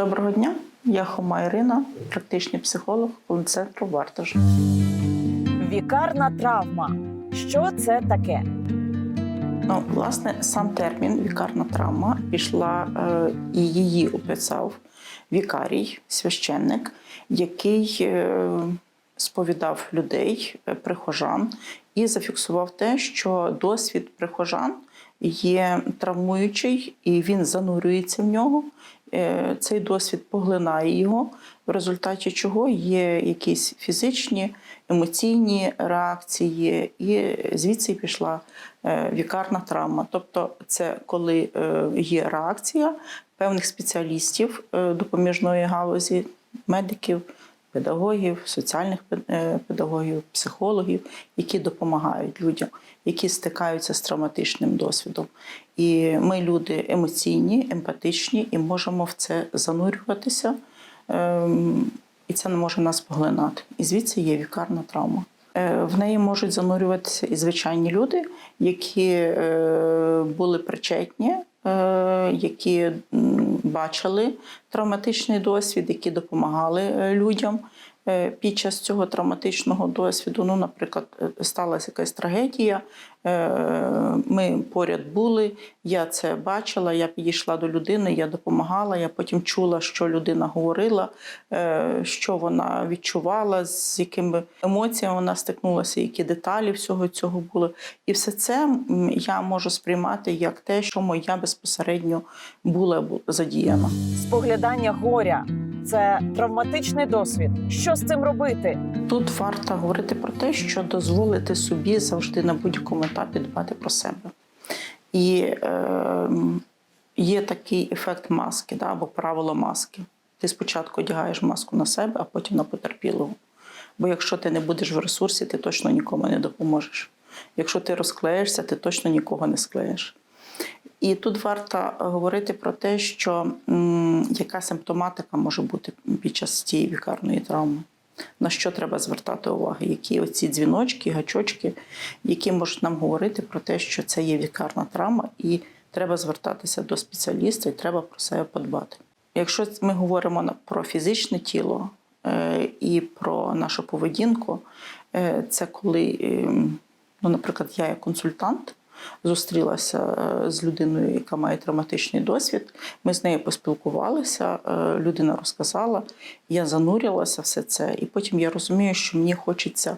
Доброго дня, я Хома Ірина, практичний психолог центру Вартаж. Вікарна травма. Що це таке? Ну, власне, сам термін вікарна травма пішла е, і її описав вікарій, священник, який е, сповідав людей, е, прихожан, і зафіксував те, що досвід прихожан є травмуючий, і він занурюється в нього. Е, Цей досвід поглинає його, в результаті чого є якісь фізичні, емоційні реакції, і звідси пішла е, вікарна травма. Тобто, це коли е, є реакція певних спеціалістів допоміжної галузі, медиків, педагогів, соціальних е, педагогів, психологів, які допомагають людям, які стикаються з травматичним досвідом. І ми люди емоційні, емпатичні, і можемо в це занурюватися, ем, і це не може нас поглинати. І звідси є вікарна травма. Е, В неї можуть занурюватися і звичайні люди, які е, були причетні, які бачили травматичний досвід, які допомагали е, людям. е, під час цього травматичного досвіду. Ну, наприклад, е, сталася якась трагедія. е, Ми поряд були, я це бачила, я підійшла до людини, я допомагала. Я потім чула, що людина говорила, е, що вона відчувала, з якими емоціями вона стикнулася, які деталі всього цього були. І все це я можу сприймати як те, що моя безпосередньо була задіяна. Споглядання горя це травматичний досвід. Що з цим робити? Тут варто говорити про те, що дозволити собі завжди на будь-якому етапі дбати про себе. І е, є такий ефект маски, да, або правило маски. Ти спочатку одягаєш маску на себе, а потім на потерпілого. Бо якщо ти не будеш в ресурсі, ти точно нікому не допоможеш. Якщо ти розклеїшся, ти точно нікого не склеїш. І тут варто говорити про те, що яка симптоматика може бути під час цієї вікарної травми. На що треба звертати увагу? Які оці дзвіночки, гачочки, які можуть нам говорити про те, що це є вікарна травма, і треба звертатися до спеціаліста, і треба про себе подбати. Якщо ми говоримо про фізичне тіло е, і про нашу поведінку, е, це коли, е, ну, наприклад, я як консультант зустрілася е, з людиною, яка має травматичний досвід. Ми з нею поспілкувалися, е, людина розказала, я занурилася все це, і потім я розумію, що мені хочеться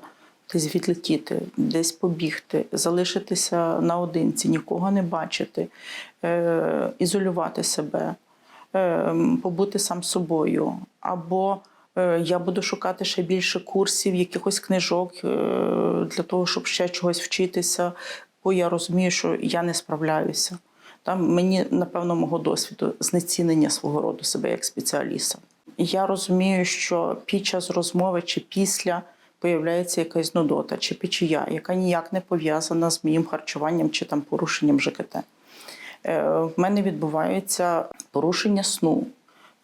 десь відлетіти, десь побігти, залишитися наодинці, нікого не бачити, е, ізолювати себе, побути сам собою. Або я буду шукати ще більше курсів, якихось книжок для того, щоб ще чогось вчитися, бо я розумію, що я не справляюся. Там мені, напевно, мого досвіду знецінення свого роду себе як спеціаліста. Я розумію, що під час розмови чи після появляється якась нудота чи печія, яка ніяк не пов'язана з моїм харчуванням чи там порушенням ЖКТ. Е, В мене відбуваються порушення сну,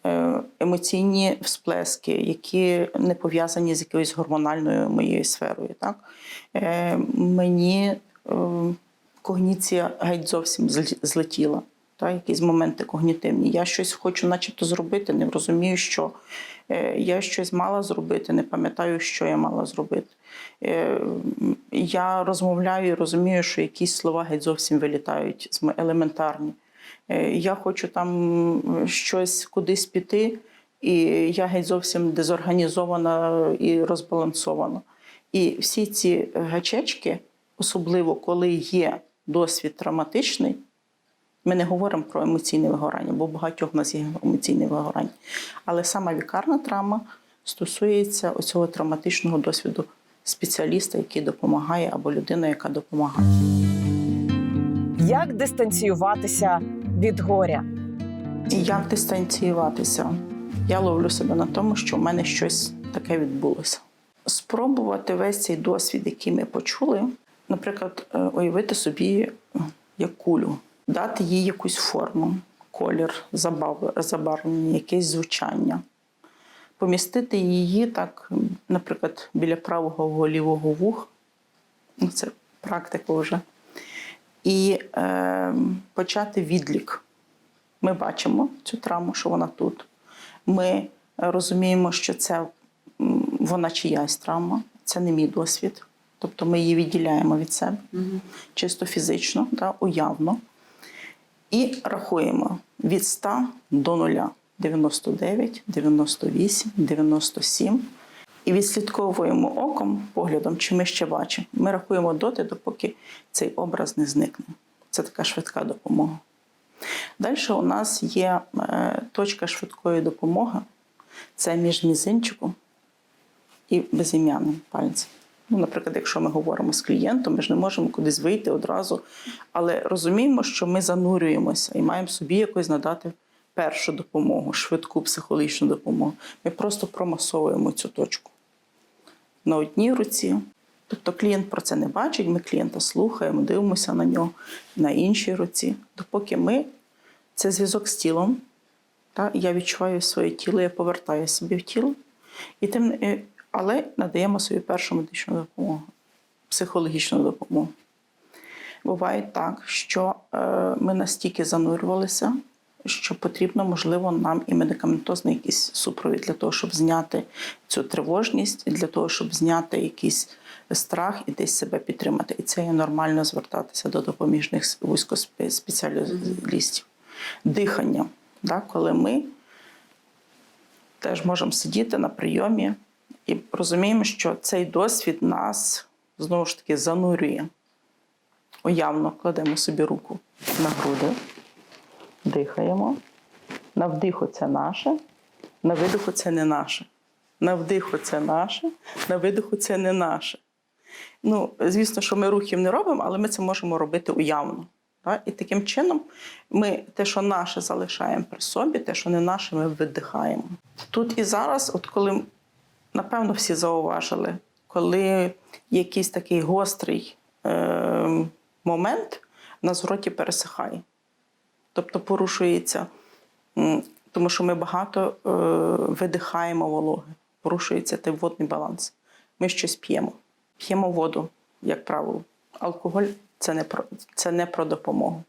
е, емоційні всплески, які не пов'язані з якоюсь гормональною моєю сферою. Так? Е, Мені когніція геть зовсім злетіла. Та, якісь моменти когнітивні. Я щось хочу, начебто, зробити, не розумію, що Е, я щось мала зробити, не пам'ятаю, що я мала зробити. Е, Я розмовляю і розумію, що якісь слова геть зовсім вилітають елементарні. Е, Я хочу там щось кудись піти, і я геть зовсім дезорганізована і розбалансована. І всі ці гачечки, особливо коли є досвід травматичний, ми не говоримо про емоційне вигорання, бо багатьох в нас є емоційне вигорання. Але сама вікарна травма стосується оцього травматичного досвіду спеціаліста, який допомагає, або людина, яка допомагає. Як дистанціюватися від горя? Як дистанціюватися? Я ловлю себе на тому, що в мене щось таке відбулося. Спробувати весь цей досвід, який ми почули, наприклад, е, уявити собі е, як кулю, дати їй якусь форму, колір, забав- забарвлення, якесь звучання, помістити її так, наприклад, біля правого лівого вуха. Ну, Це практика вже. І е, почати відлік. Ми бачимо цю травму, що вона тут. Ми розуміємо, що це вона чиясь травма, це не мій досвід. Тобто ми її відділяємо від себе чисто фізично, да, уявно. І рахуємо від 100 до 0. 99, 98, 97. І відслідковуємо оком, поглядом, чи ми ще бачимо. Ми рахуємо доти, допоки цей образ не зникне. Це така швидка допомога. Далі у нас є е, точка швидкої допомоги. Це між мізинчиком і безім'яним пальцем. Ну, наприклад, якщо ми говоримо з клієнтом, ми ж не можемо кудись вийти одразу, але розуміємо, що ми занурюємося і маємо собі якось надати першу допомогу, швидку психологічну допомогу. Ми просто промасовуємо цю точку на одній руці. Тобто клієнт про це не бачить, ми клієнта слухаємо, дивимося на нього на іншій руці. Допоки ми це зв'язок з тілом, та, я відчуваю своє тіло, я повертаю собі в тіло, і тим, е, але надаємо собі першу медичну допомогу, психологічну допомогу. Буває так, що е, ми настільки занурювалися, що потрібно, можливо, нам і медикаментозний якийсь супровід для того, щоб зняти цю тривожність, для того, щоб зняти якийсь страх і десь себе підтримати. І це є нормально звертатися до допоміжних вузькоспеціалістів. Дихання, да, коли ми теж можемо сидіти на прийомі і розуміємо, що цей досвід нас знову ж таки занурює. Уявно кладемо собі руку на груди, дихаємо. На вдиху це наше, на видиху це не наше. На вдиху це наше, на видиху це не наше. Ну, звісно, що ми рухів не робимо, але ми це можемо робити уявно. Так? І таким чином ми те, що наше, залишаємо при собі, те, що не наше, ми видихаємо. Тут і зараз, от коли, напевно, всі зауважили, коли якийсь такий гострий е- момент на зроті пересихає. Тобто порушується, тому що ми багато е- видихаємо вологи, порушується той водний баланс. Ми щось п'ємо. П'ємо воду, як правило. Алкоголь це не про, це не про допомогу.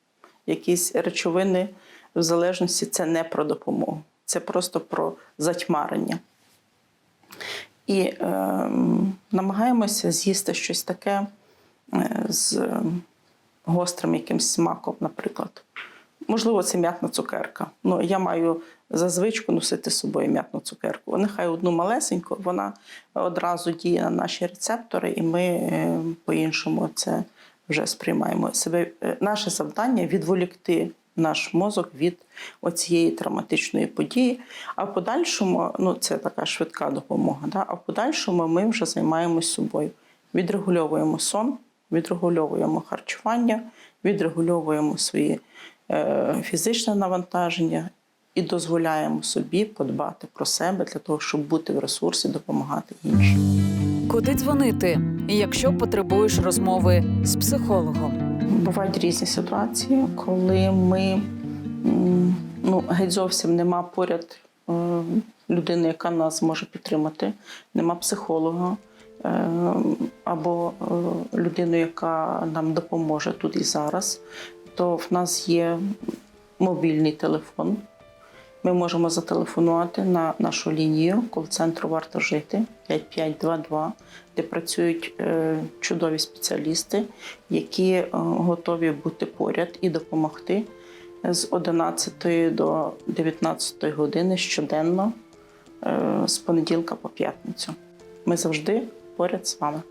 Якісь речовини в залежності це не про допомогу. Це просто про затьмарення. І е, намагаємося з'їсти щось таке е, з е, гострим якимсь смаком, наприклад. Можливо, це м'ятна цукерка. Ну, я маю за звичку носити з собою м'ятну цукерку. Нехай одну малесеньку, вона одразу діє на наші рецептори, і ми е, по-іншому це вже сприймаємо себе. Е, Наше завдання відволікти наш мозок від оцієї травматичної події. А в подальшому, ну це така швидка допомога. Да? А в подальшому ми вже займаємось собою. Відрегульовуємо сон, відрегульовуємо харчування, відрегульовуємо свої е, фізичне навантаження і дозволяємо собі подбати про себе для того, щоб бути в ресурсі, допомагати іншим. Куди дзвонити, якщо потребуєш розмови з психологом? Бувають різні ситуації, коли ми ну, геть зовсім нема поряд е, людини, яка нас може підтримати, нема психолога е, або людину, людини, яка нам допоможе тут і зараз, то в нас є мобільний телефон. Ми можемо зателефонувати на нашу лінію кол-центру Варто жити 5522, де працюють е, чудові спеціалісти, які е, готові бути поряд і допомогти з 11 до 19 години щоденно е, з понеділка по п'ятницю. Ми завжди поряд з вами.